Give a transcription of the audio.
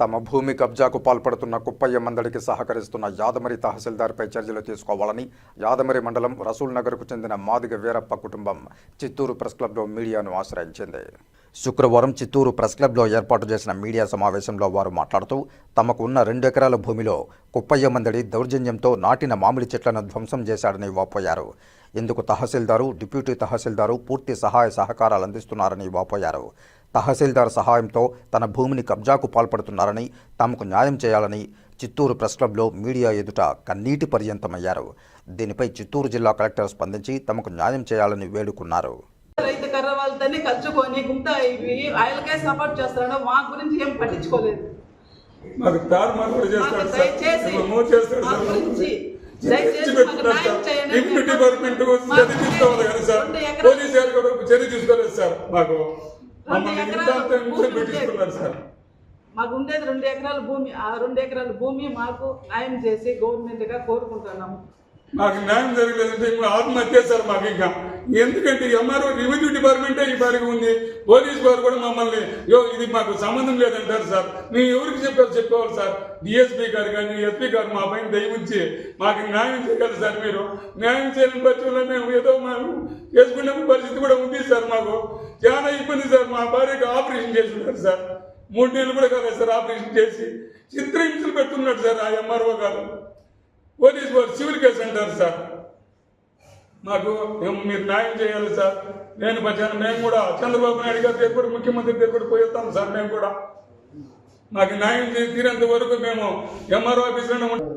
తమ భూమి కబ్జాకు పాల్పడుతున్న కుప్పయ్య మందడికి సహకరిస్తున్న యాదమరి తహసీల్దార్పై చర్యలు తీసుకోవాలని యాదమరి మండలం రసూల్ నగర్కు చెందిన మాదిగ వీరప్ప కుటుంబం చిత్తూరు ప్రెస్ క్లబ్లో మీడియాను ఆశ్రయించింది. శుక్రవారం చిత్తూరు ప్రెస్ క్లబ్లో ఏర్పాటు చేసిన మీడియా సమావేశంలో వారు మాట్లాడుతూ తమకు ఉన్న రెండు ఎకరాల భూమిలో కుప్పయ్య మందడి దౌర్జన్యంతో నాటిన మామిడి చెట్లను ధ్వంసం చేశాడని వాపోయారు. ఇందుకు తహసీల్దారు డిప్యూటీ తహసీల్దారు పూర్తి సహాయ సహకారాలు అందిస్తున్నారని వాపోయారు. తహసీల్దార్ సహాయంతో తన భూమిని కబ్జాకు పాల్పడుతున్నారని తమకు న్యాయం చేయాలని చిత్తూరు ప్రెస్ క్లబ్లో మీడియా ఎదుట కన్నీటి పర్యంతమయ్యారు. దీనిపై చిత్తూరు జిల్లా కలెక్టర్ స్పందించి తమకు న్యాయం చేయాలని వేడుకున్నారు. రైతు కర్ర వాళ్ళతోనే కలుచుకొని గుంట ఇవి ఆయనకే సపోర్ట్ చేస్తున్నాడు మా గురించి ఏం పట్టించుకోలేదు. మాకు తారుమారు కూడా చేస్తాడు మాకు సార్. దయచేసి మేము మూవ్ చేస్తాడు మా సార్. గురించి తెచ్చి దయచేసి మాకు పెట్టుకున్నాడు న్యాయం సార్ చేయండి. రెవెన్యూ డిపార్ట్మెంట్ చర్య తీసుకోవాలి కదా సార్. రెండు ఎకరాలు- పోలీస్ గారు కూడా చర్య తీసుకోలేదు సార్ మాకు. మమ్మల్ని హింస పెట్టిస్తున్నారు సార్. మాకు ఉండేది రెండు ఎకరాల భూమి ఆ రెండు ఎకరాల భూమి మాకు న్యాయం చేసి గవర్నమెంట్గా కోరుకుంటున్నాము. మాకు న్యాయం జరగలేదంటే ఇంకా ఆత్మహత్య సార్ మాకు ఇంకా. ఎందుకంటే ఎంఆర్ఓ రెవెన్యూ డిపార్ట్మెంటే ఈ బారిగా ఉంది. పోలీస్ వారు కూడా మమ్మల్ని యో ఇది మాకు సంబంధం లేదంటారు సార్. మేము ఎవరికి చెప్పారు చెప్పేవాళ్ళు సార్. డిఎస్పీ గారు కానీ ఎస్పీ గారు మా పైన దయ ఉంచి మాకు న్యాయం చేయాలి సార్ మీరు. న్యాయం చేయని పక్షంలో మేము ఏదో మేము చేసుకునే పరిస్థితి కూడా ఉంది సార్ మాకు. చాలా ఇబ్బంది సార్. మా భార్యకి ఆపరేషన్ చేసి సార్. మూడు నెలలు కూడా కాలేదు సార్ ఆపరేషన్ చేసి. చిత్రహింసలు పెడుతున్నాడు సార్ ఆ ఎంఆర్ఓ గారు. పోలీస్ వారు సివిల్ కేసు అంటారు సార్. మాకు మీరు న్యాయం చేయాలి సార్? నేను పచ్చాను మేము కూడా చంద్రబాబు నాయుడు గారి దగ్గర ముఖ్యమంత్రి దగ్గర కూడా సార్ మేము కూడా. మాకు న్యాయం చేసి తీరేంత వరకు మేము ఎంఆర్ఓ ఆఫీస్లోనే ఉంటాం